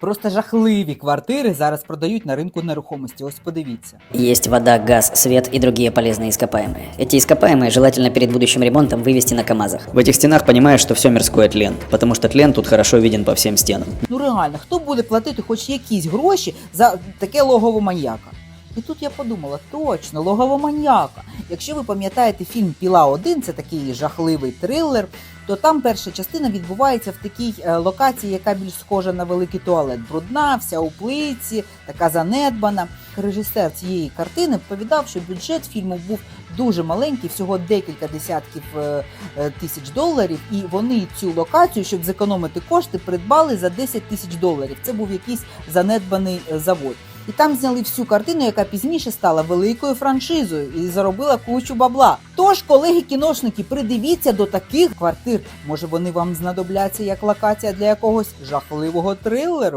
Просто жахливі квартири зараз продають на ринку нерухомості. Ось подивіться. Есть вода, газ, свет и другие полезные ископаемые. Эти ископаемые желательно перед будущим ремонтом вывести на КАМАЗах. В этих стенах понимаешь, что все мирское тлен, потому что тлен тут хорошо виден по всем стенам. Ну реально, хто буде платити хоч якісь гроші за таке логово маньяка? І тут я подумала, точно, логово маньяка. Якщо ви пам'ятаєте фільм Піла 1 це такий жахливий трилер, то там перша частина відбувається в такій е, локації, яка більш схожа на великий туалет. Брудна, вся у плиці, така занедбана. Режисер цієї картини повідав, що бюджет фільму був дуже маленький, всього декілька десятків е, е, тисяч доларів, і вони цю локацію, щоб зекономити кошти, придбали за 10 тисяч доларів. Це був якийсь занедбаний завод. І там зняли всю картину, яка пізніше стала великою франшизою і заробила кучу бабла. Тож, колеги-кіношники, придивіться до таких квартир. Може, вони вам знадобляться як локація для якогось жахливого трилеру.